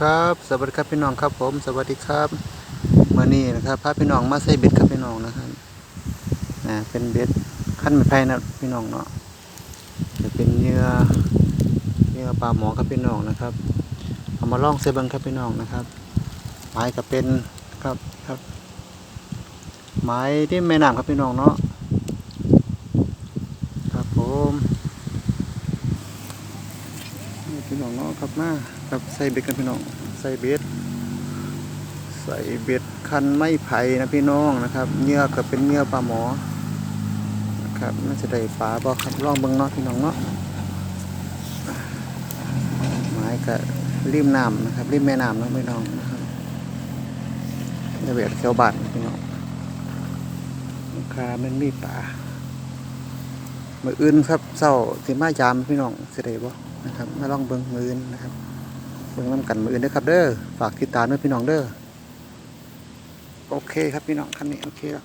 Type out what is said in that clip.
ครับ สวัสดีครับพี่น้องครับผม สวัสดีครับมื่อนี้นะครับพาพี่น้องมาใส่เบ็ดครับพี่น้องนะครับอ่าเป็นเบ็ดขั้นไม้ไผ่นะพี่น้องเนาะจะเป็นเหยื่อเหยื่อปลาหมอครับพี่น้องนะครับเอามาล่องเซบังครับพี่น้องนะครับ ไม้ก็เป็นครับครับ ไม้ที่แม่น้ำครับพี่น้องเนาะครับผมนี่ พี่น้องเนาะครับมาครับใส่เบ็ดกันพี่น้องใส่เบ็ดใส่เบ็ดคันไม้ไผ่นะพี่น้องนะครับเหงื่อก็เป็นเหงื่อปลาหมอนะครับน่าจะได้ปลาบ่ครับลองเบิ่งเนาะพี่น้องเนาะไม้ก็ริมน้ำนะครับริมแม่น้ำนะพี่น้องนะครับเบ็ดเขียวบาดพี่น้องราคามันมีปลามืออื่นครับเศร้าสิมายามพี่น้องสิได้บ่ นะครับมาลองเบิ้งมือนนะครับเบิ้งน้ำกันมืออื่นด้อครับเด้อฝากติดตามด้วยพี่น้องเด้อโอเคครับพี่น้องคันนี้โอเคแล้ว